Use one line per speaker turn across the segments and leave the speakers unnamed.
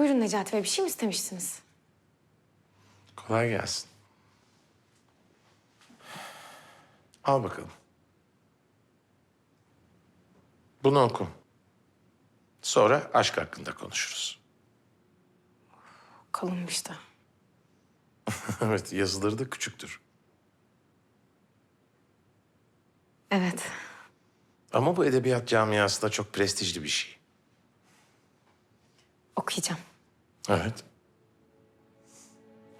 Buyurun Necati Bey, bir şey mi istemiştiniz?
Kolay gelsin. Al bakalım. Bunu oku. Sonra aşk hakkında konuşuruz.
Kalınmış da.
evet, yazıları da küçüktür.
Evet.
Ama bu edebiyat camiasında çok prestijli bir şey.
Okuyacağım.
Evet.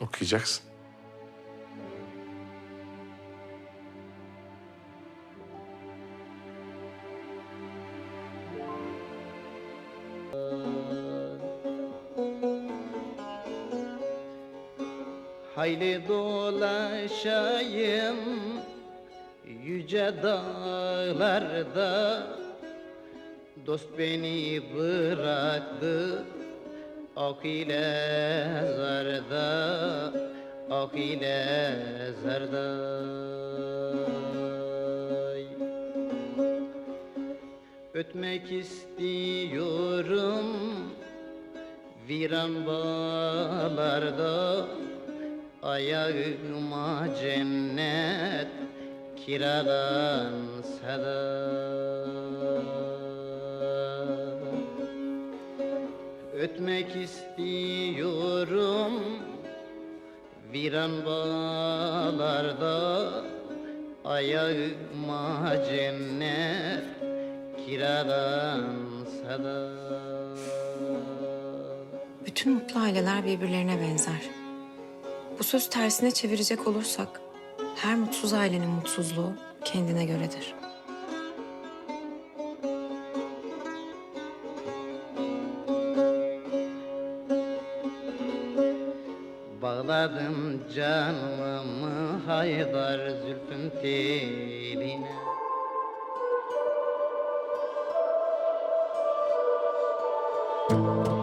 Okuyacaksın.
Hayli dolaşayım yüce dağlarda Dost beni bıraktı ok ile zarda Ok ile zarda Ötmek istiyorum Viran bağlarda Ayağıma cennet kiralansa da Ötmek istiyorum Viran bağlarda Ayağıma cennet kiralansa da
Bütün mutlu aileler birbirlerine benzer. Bu söz tersine çevirecek olursak, her mutsuz ailenin mutsuzluğu kendine göredir.
Bağladım canımı haydar zülfün teline. Müzik